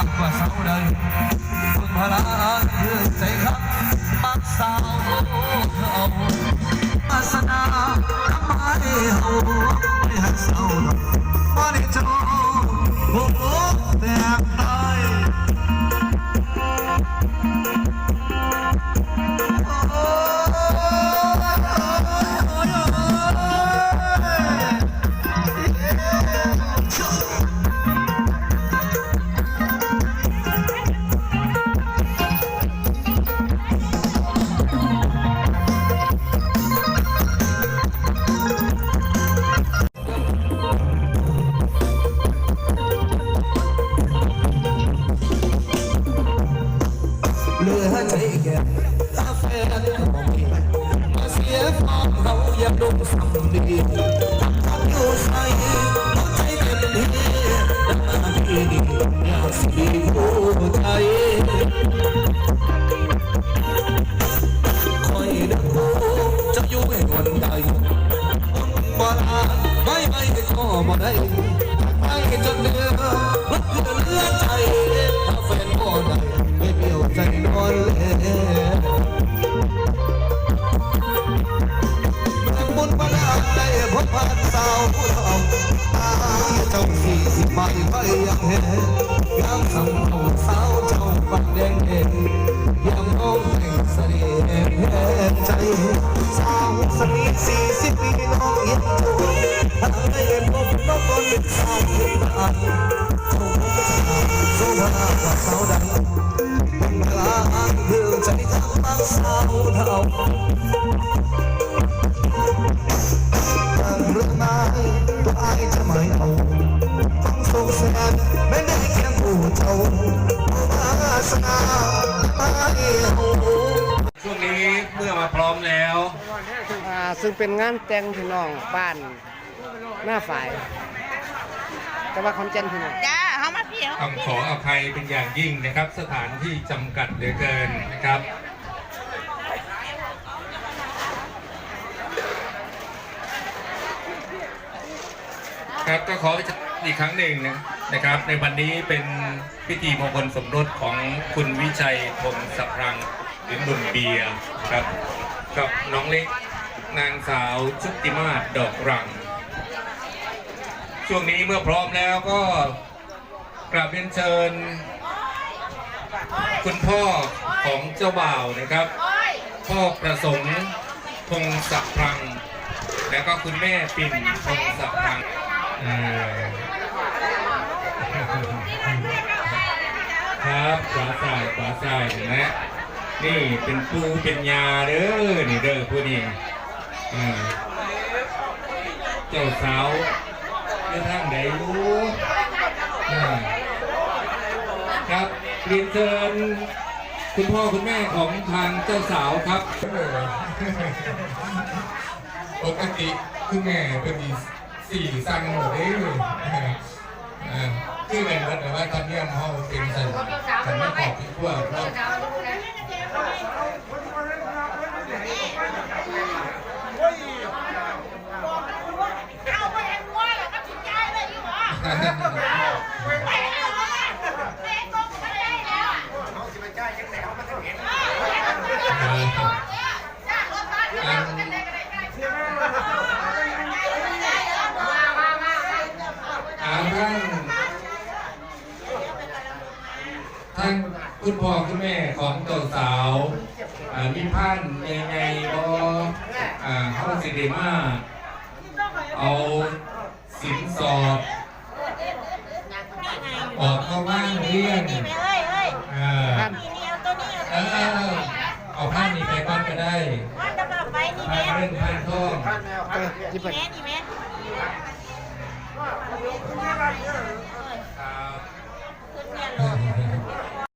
ากกว่าเสาใดคุณพลาเพื่อใจครับมักสาวเขาวาสนาทำไมเฮาไม่หักเศร้าดอกบ่ได้เจอโอ้โหแต ตาแฟนของพี่มาเสียฟอมเราอย่าดมสำลีทำอยู่ใส่หัวใจเป็นดีดังนาทีนี้อยากสิดีผู้ใจคอยดังหูจะอยู่ให้วันใดบ่อาจไม่ไม่ก็บ่ได้ไม่จนเดือรักเดือเลือใจ แห่ใจสาวสนิทสี่สิบปีน้องยังจูถ้าได้พบน้องคนเป็นสาวเพียงตาโชคโชคกว่าสาวดังเป็นกลางเพื่อใจทำมักสาวเท่าทางเรื่องไม้ตัวไอจะไม่เอาต้องสงสารไม่ได้เคียงผู้เจ้าผู้วาสนาไม่เอาช่วง นี้เมื่อมาพร้อมแล้ว อ่าซึ่งเป็นงานแต่งพี่น้องบ้านหน้าฝ่าย แต่ว่าคอนเจนพี่น้องจ้าเขามาเพียวต้องขออภัยเป็นอย่างยิ่งนะครับ สถานที่จำกัดเหลือเกินนะครับ ครับก็ขออีกครั้งหนึ่งนะนะครับ ในวันนี้เป็นพิธีมงคลสมรสของคุณวิชัยพงศ์สัพรัง หรือบุญเบียร์ครับ กับน้องเล็กนางสาวชุติมาศดอกรัง ช่วงนี้เมื่อพร้อมแล้วก็กราบเรียนเชิญ คุณพ่อของเจ้าบ่าวนะครับ พ่อประสงค์พงศักดิ์พรัง แล้วก็คุณแม่ปิ่นพงศักดิ์พรังครับขวาซ้ายขวาซ้ายเห็นไหม นี่เป็นปูเป็นยาเด้อนี่เด้อผู้นี้อ่เจ้าสาวเดินทางไหนรู้ครับเรียนเชิญคุณพ่อคุณแม่ของทางเจ้าสาวครับปกติคุณแม่เป็นมีสี่สั่งหมดเลยคือเป็นวัดแต่ว่าทำเนียมเขาเป็นสันสันไม่ขอบที่ขั้วเนาะเอาไปเห็นว่าแล้วก็ทิ้งใจเลยอยู่หรอไปเอาละเด็กก็ไม่ได้แล้วอะเขาสิไปจ่ายยังไงเขาไม่ได้เห็นจ้ารถบ้าน ท่านท่านคุณพ่อคุณแม่ของเจ้าสาวมีพันยังไงก็อ่าเขาสิเดมาเอาสินสอดออกมาว่าง เรียนนี่เอ้ยเอ้ยเออนี่นี่เอาตัวนี้เออเอาผ้านี้ไปก่อนก็ได้ว่าจะมาไปนี่ผ้าแม่เรื่องผ้าทองเออที่เปิดแม่นี่แม่ครับขึ้นเมียนลง